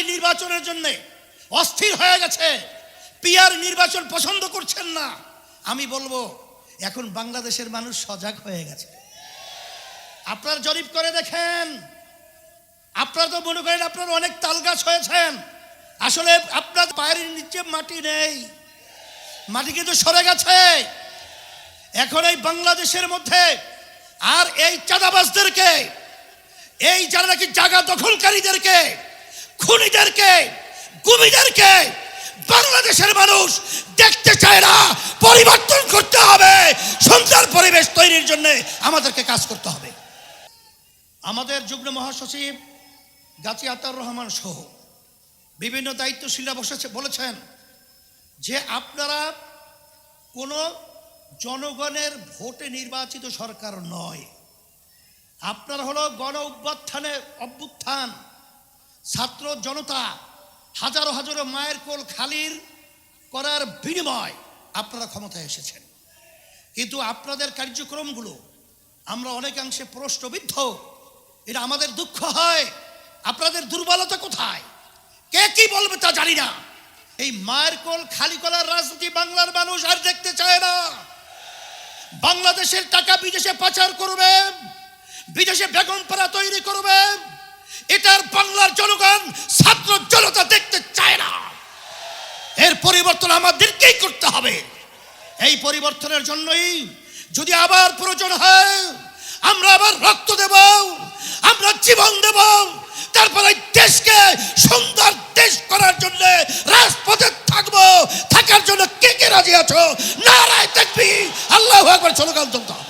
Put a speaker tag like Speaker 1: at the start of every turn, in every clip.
Speaker 1: নাকি নির্বাচনের জন্য অস্থির হয়ে গেছে। পিয়ার নির্বাচন পছন্দ করছেন না। আমি বলব, এখন বাংলাদেশের মানুষ সজাগ হয়ে গেছে। আপনার জরিপ করে দেখেন। আপনারা তো মনে করেন আপনারা অনেক তাল গাছ হয়েছেন। আসলে আপনার পায়ের নিচে মাটি নেই। মাটি কিন্তু সরে গেছে। এখন এই বাংলাদেশের মধ্যে আর এই চাঁদাবাজদেরকে, এই যারা নাকি জায়গা দখলকারীদেরকে খুনিদেরকে, গুমিদেরকে বাংলাদেশের মানুষ দেখতে চায় না, পরিবর্তন করতে হবে। সুন্দর পরিবেশ তৈরির জন্য আমাদেরকে কাজ করতে হবে। আমাদের যুগ্ম মহাসচিব গাজী আতার রহমান সহ বিভিন্ন দায়িত্বশীলরা বসেছে, বলেছেন যে আপনারা কোনো জনগণের ভোটে নির্বাচিত সরকার নয়। আপনার হলো গণ অভ্যুত্থানের অভ্যুত্থান। ছাত্র জনতা হাজারো হাজারো মায়ের কোল খালির করার বিনিময় আপনারা ক্ষমতায় এসেছেন। কিন্তু আপনাদের কার্যক্রমগুলো আমরা অনেকাংশে প্রশ্নবিদ্ধ। এটা আমাদের দুঃখ হয়। আপনাদের দুর্বলতা কোথায়? কে কি বলবে তা জানি না। এই মায়ের কোল খালি করার রাজনীতি বাংলার মানুষ আর দেখতে চায় না। বাংলাদেশের টাকা বিদেশে পাচার করবে। বিদেশে বেগম পাড়া তৈরি করবে। এটার বাংলার জনগণ ছাত্র জনতা দেখতে চায় না। এর পরিবর্তন আমাদেরকেই করতে হবে। এই পরিবর্তনের জন্যই যদি আবার প্রয়োজন হয়, আমরা আবার রক্ত দেব, আমরা জীবন দেব। তারপরে দেশকে সুন্দর দেশ করার জন্য, রাজপথে থাকব। থাকার জন্য কে কে রাজি আছো? নারায় দেখবি আল্লাহ একবার চলতে হবে।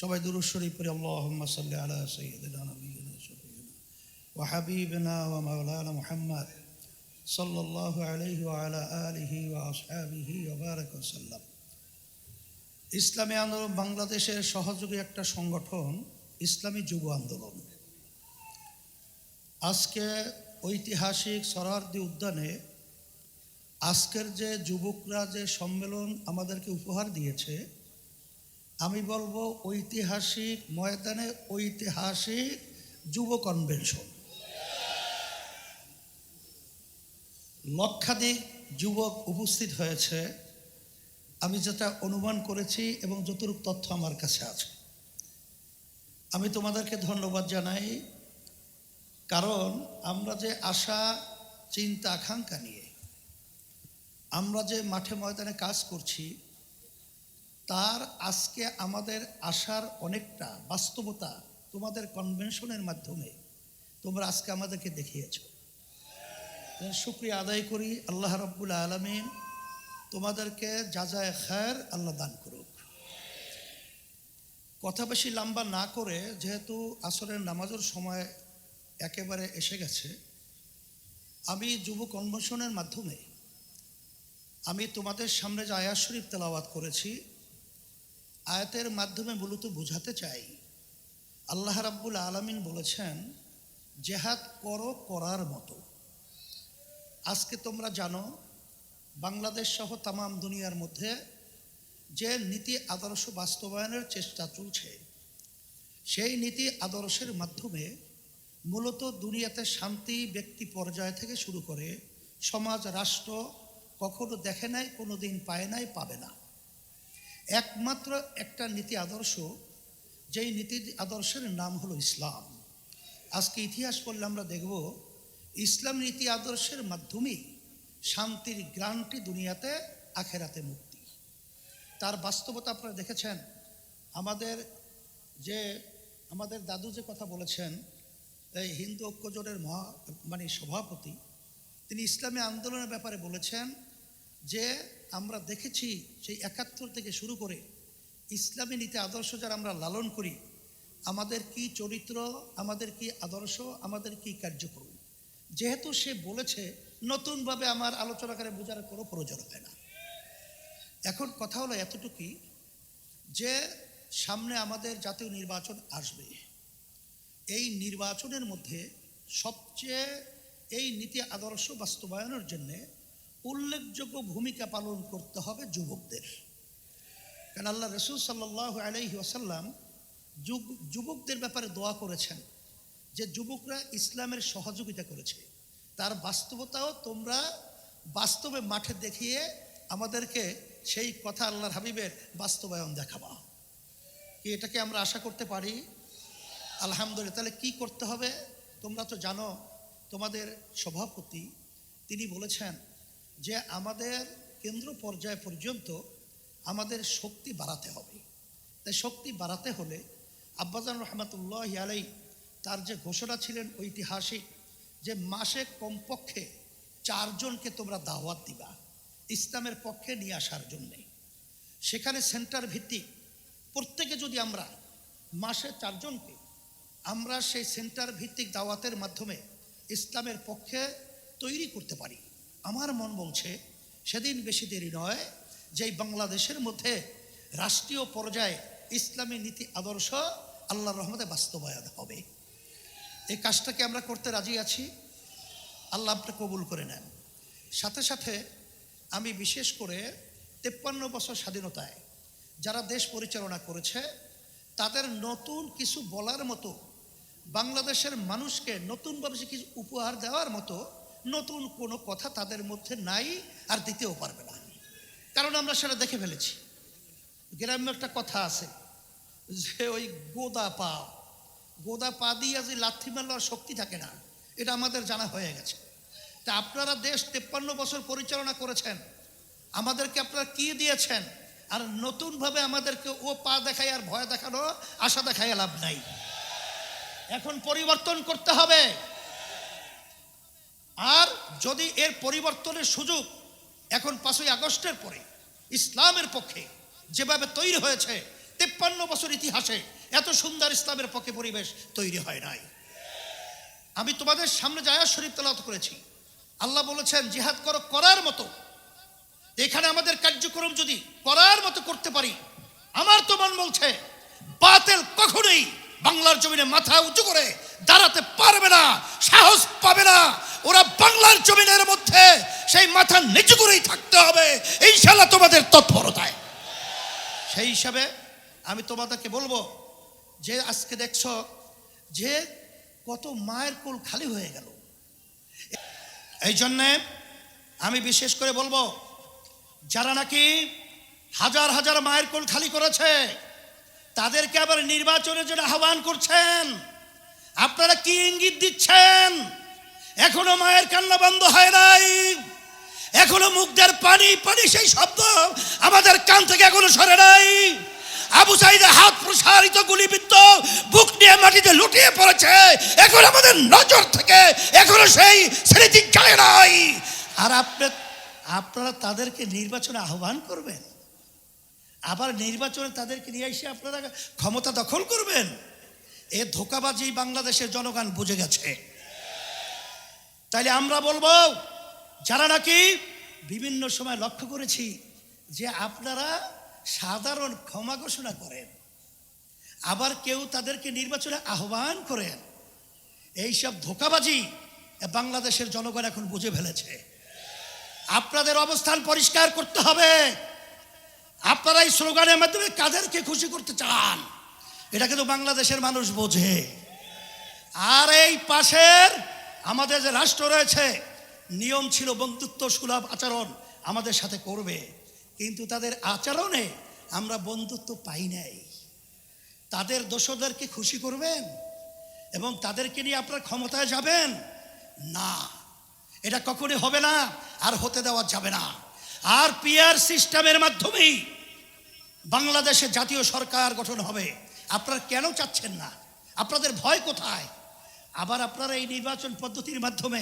Speaker 2: সবাই দুরুদ শরীফ পড়ে, আল্লাহুম্মা সাল্লি আলা সাইয়্যিদিনা নাবিয়িনা শাফিঈনা ওয়া আলিহি সাল্লাম। ইসলামী আন্দোলন বাংলাদেশের সহযোগী একটা সংগঠন, ইসলামী যুব আন্দোলন। আজকে ঐতিহাসিক সরারদি উদ্যানে আজকের যে যুবকরা যে সম্মেলন আমাদেরকে উপহার দিয়েছে আমি বলব ঐতিহাসিক ময়দানে ঐতিহাসিক যুব কনভেনশন লক্ষাধিক যুবক উপস্থিত হয়েছে। আমি যেটা অনুমান করেছি এবং যতটুকু তথ্য আমার কাছে আছে। আমি তোমাদেরকে ধন্যবাদ জানাই, কারণ আমরা যে আশা, চিন্তা, আকাঙ্ক্ষা নিয়ে, আমরা যে মাঠে ময়দানে কাজ করছি তার আজকে আমাদের আসার অনেকটা বাস্তবতা তোমাদের কনভেনশনের মাধ্যমে তোমরা আজকে আমাদেরকে দেখিয়েছ। শুক্রিয়া আদায় করি, আল্লাহ রব্বুল আলমিন তোমাদেরকে যা যায় খায়ের আল্লাহ দান করুক। কথা বেশি লম্বা না করে, যেহেতু আসরের নামাজের সময় একেবারে এসে গেছে, আমি যুব কনভেনশনের মাধ্যমে আমি তোমাদের সামনে যে আয়াত শরীফ তেলাওয়াত করেছি আয়াতের মাধ্যমে মূলত বোঝাতে চাই। আল্লাহ রাব্বুল আলমিন বলেছেন, জেহাদ করো করার মতো। আজকে তোমরা জানো, বাংলাদেশ সহ তামাম দুনিয়ার মধ্যে যে নীতি আদর্শ বাস্তবায়নের চেষ্টা চলছে, সেই নীতি আদর্শের মাধ্যমে মূলত দুনিয়াতে শান্তি, ব্যক্তি পর্যায় থেকে শুরু করে সমাজ, রাষ্ট্র কখনো দেখে নাই কোনো দিন পায় নাই, পাবে না। একমাত্র একটা নীতি আদর্শ, যেই নীতি আদর্শের নাম হলো ইসলাম। আজকে ইতিহাস পড়লে আমরা দেখব, ইসলাম নীতি আদর্শের মাধ্যমেই শান্তির গ্রান্টি দুনিয়াতে, আখেরাতে মুক্তি। তার বাস্তবতা আপনারা দেখেছেন। আমাদের যে, আমাদের দাদু যে কথা বলেছেন, এই হিন্দু ঐক্যজোটের মহা মানে সভাপতি, তিনি ইসলামী আন্দোলনের ব্যাপারে বলেছেন যে আমরা দেখেছি সেই একাত্তর থেকে শুরু করে ইসলামী নীতি আদর্শ যারা আমরা লালন করি, আমাদের কি চরিত্র, আমাদের কি আদর্শ, আমাদের কি কার্যক্রম? যেহেতু সে বলেছে, নতুনভাবে আমার আলোচনা করে বোঝার কোনো প্রয়োজন হয় না। এখন কথা হলো এতটুকুই যে সামনে আমাদের জাতীয় নির্বাচন আসবে। এই নির্বাচনের মধ্যে সবচেয়ে এই নীতি আদর্শ বাস্তবায়নের জন্য উল্লেখযোগ্য ভূমিকা পালন করতে হবে যুবকদের। কারণ আল্লাহ রসুল সাল্লাহ আলাইহি ওয়াসাল্লাম যুগ- যুবকদের ব্যাপারে দোয়া করেছেন যে যুবকরা ইসলামের সহযোগিতা করেছে। তার বাস্তবতাও তোমরা বাস্তবে মাঠে দেখিয়ে আমাদেরকে সেই কথা আল্লাহর হাবিবের বাস্তবায়ন দেখাবা। কি এটাকে আমরা আশা করতে পারি? আলহামদুলিল্লাহ। তাহলে কি করতে হবে? তোমরা তো জানো, তোমাদের সভাপতি তিনি বলেছেন যে আমাদের কেন্দ্র পর্যায় পর্যন্ত আমাদের শক্তি বাড়াতে হবে। তাই শক্তি বাড়াতে হলে আব্বাজান রহমতুল্লাহ আলাই তার যে ঘোষণা ছিলেন ঐতিহাসিক যে মাসে কমপক্ষে চারজনকে তোমরা দাওয়াত দিবা ইসলামের পক্ষে নিয়ে আসার জন্যে। সেখানে সেন্টার ভিত্তিক প্রত্যেকে যদি আমরা মাসে চারজনকে আমরা সেই সেন্টার ভিত্তিক দাওয়াতের মাধ্যমে ইসলামের পক্ষে তৈরি করতে পারি আমার মন বলছে, সেদিন বেশি দেরি নয় যে এই বাংলাদেশের মধ্যে রাষ্ট্রীয় পর্যায়ে ইসলামী নীতি আদর্শ আল্লাহর রহমতে বাস্তবায়ন হবে। এই কাজটাকে আমরা করতে রাজি আছি? আল্লাহ আপনি কবুল করে নেন। সাথে সাথে আমি বিশেষ করে তেপ্পান্ন বছর স্বাধীনতায় যারা দেশ পরিচালনা করেছে, তাদের নতুন কিছু বলার মতো, বাংলাদেশের মানুষকে নতুনভাবে কিছু উপহার দেওয়ার মতো নতুন কোনো কথা তাদের মধ্যে নাই আর দিতেও পারবে না। কারণ আমরা সেটা দেখে ফেলেছি। গ্রাম্য একটা কথা আছে যে ওই গোদা পা গোদা পা দিয়ে যে লাথি মারলে আর শক্তি থাকে না, এটা আমাদের জানা হয়ে গেছে। তা আপনারা দেশ তেপ্পান্ন বছর পরিচালনা করেছেন, আমাদেরকে আপনারা কি দিয়েছেন? আর নতুনভাবে আমাদেরকে ও পা দেখায় আর ভয় দেখানো আশা দেখায় লাভ নাই। এখন পরিবর্তন করতে হবে। যদি এর পরিবর্তনের সুযোগ এখন পাঁচই আগস্টের পরে ইসলামের পক্ষে যেভাবে তৈরি হয়েছে, তেপ্পান্ন বছর ইতিহাসে এত সুন্দর ইসলামের পক্ষে পরিবেশ তৈরি হয় নাই। আমি তোমাদের সামনে যায়া শরীফ তেলাওয়াত করেছি। আল্লাহ বলেছেন, জিহাদ করো করার মতো। এখানে আমাদের কার্যক্রম যদি করার মতো করতে পারি, আমার তো মন বলছে, বাতেল কখনোই বাংলার জমিনে মাথা উঁচু করে দাঁড়াতে পারবে না, সাহস পাবে না। ওরা বাংলার জমিনের মধ্যে সেই মাথা নিচু করেই থাকতে হবে। এই ইনশাল্লাহ তোমাদের তৎপরতায়। সেই হিসাবে আমি তোমাদেরকে বলব, যে আজকে দেখছ যে কত মায়ের কোল খালি হয়ে গেল। এই জন্যে আমি বিশেষ করে বলব, যারা নাকি হাজার হাজার মায়ের কোল খালি করেছে, তাদেরকে আবার নির্বাচনের জন্য আহ্বান করছেন। আপনারা কি ইঙ্গিত দিচ্ছেন? এখনও মায়ের কান্না বন্ধ হয় নাই। এখনও মুখদের পানি পানি সেই শব্দ আমাদের কান থেকে এখনও সরে নাই। আবু সাইদের হাত প্রসারিত গুলিবিদ্ধ, বুক নিয়ে মাটিতে লুটিয়ে পড়েছে। এখন আমাদের নজর থেকে এখনও সেই স্মৃতি যায় নাই। আর আপনি, আপনারা তাদেরকে নির্বাচনে আহ্বান করবেন? আবার নির্বাচনে তাদেরকে নিয়ে এসে আপনারা ক্ষমতা দখল করবেন? এ ধোকাবাজি বাংলাদেশের জনগণ বুঝে গেছে। তাইলে আমরা বলব, যারা নাকি বিভিন্ন সময় লক্ষ্য করেছি যে আপনারা সাধারণ ক্ষমা ঘোষণা করেন, আবার কেউ তাদেরকে নির্বাচনে আহ্বান করেন, এইসব ধোকাবাজি বাংলাদেশের জনগণ এখন বুঝে ফেলেছে। আপনাদের অবস্থান পরিষ্কার করতে হবে। আপনারা এই স্লোগানের মাধ্যমে কাদেরকে খুশি করতে চান? এটা কিন্তু বাংলাদেশের মানুষ বোঝে। আর এই পাশের আমাদের যে রাষ্ট্র রয়েছে, নিয়ম ছিল বন্ধুত্ব সুলভ আচরণ আমাদের সাথে করবে। কিন্তু তাদের আচরণে আমরা বন্ধুত্ব পাই নাই। তাদের দোষদেরকে খুশি করবেন? এবং তাদেরকে নিয়ে আপনার ক্ষমতায় যাবেন? না। এটা কখনই হবে না, আর হতে দেওয়া যাবে না। আর পিয়ার সিস্টেমের মাধ্যমেই বাংলাদেশে জাতীয় সরকার গঠন হবে। আপনারা কেন চাচ্ছেন না? আপনাদের ভয় কোথায়? আবার আপনারা এই নির্বাচন পদ্ধতির মাধ্যমে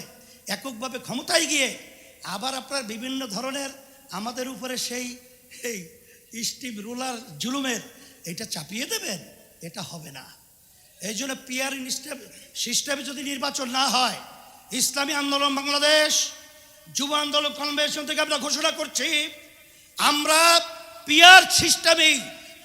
Speaker 2: এককভাবে ক্ষমতায় গিয়ে আবার আপনার বিভিন্ন ধরনের আমাদের উপরে সেই, এই স্টিম রুলার জুলুমের এটা চাপিয়ে দেবেন? এটা হবে না। এই জন্য পিয়ার সিস্টেমে যদি নির্বাচন না হয়, ইসলামী আন্দোলন বাংলাদেশ, যুব আন্দোলন কনভেনশন থেকে আমরা ঘোষণা করছি, আমরা পিয়ার সিস্টেমেই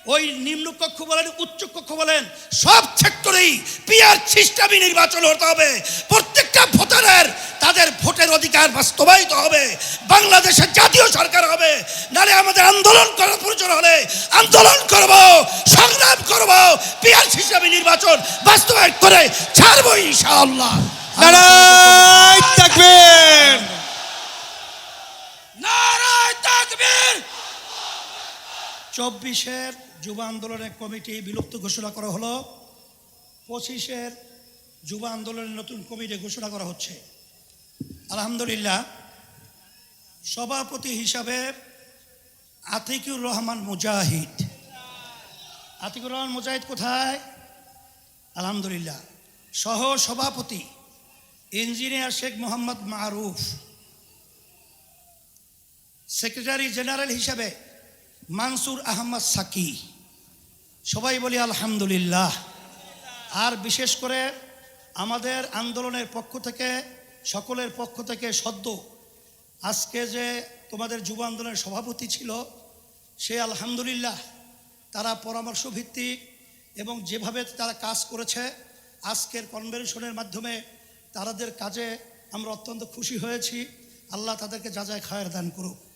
Speaker 2: ওই নিম্ন কক্ষ বলেন, উচ্চ কক্ষ বলেন, সব সেক্টরেই পিয়ার সিস্টেমই নির্বাচন হতে হবে। প্রত্যেকটা ভোটারের তাদের ভোটের অধিকার বাস্তবায়িত হবে। বাংলাদেশের জাতীয় সরকার হবে। নারে আমাদের আন্দোলন করার প্রয়োজন হলে আন্দোলন করব, সংগ্রাম করব পিয়ার সিস্টেমে নির্বাচন বাস্তবায়ন করে ছাড়বো ইনশাআল্লাহ
Speaker 3: নারায় তাকবীর
Speaker 2: নারায় তাকবীর চব্বিশের যুব আন্দোলনের কমিটি বিলুপ্ত ঘোষণা করা হলো। পঁচিশের যুব আন্দোলনের নতুন কমিটি ঘোষণা করা হচ্ছে। আলহামদুলিল্লাহ, সভাপতি হিসাবে আতিকুর রহমান মুজাহিদ। আতিকুর রহমান মুজাহিদ কোথায়? আলহামদুলিল্লাহ সহ সভাপতি engineer Sheikh Mohammad Maruf. Secretary general হিসাবে মানসুর আহমদ সাকি। সবাই বলি আলহামদুলিল্লাহ। আর বিশেষ করে আমাদের আন্দোলনের পক্ষ থেকে, সকলের পক্ষ থেকে সদ্য আজকে যে তোমাদের যুব আন্দোলনের সভাপতি ছিল, সে আলহামদুলিল্লাহ তারা পরামর্শ ভিত্তিক এবং যেভাবে তারা কাজ করেছে, আজকের কনভেনশনের মাধ্যমে তাদের কাজে আমরা অত্যন্ত খুশি হয়েছি। আল্লাহ তাদেরকে যা যায় খায়ের দান করুক।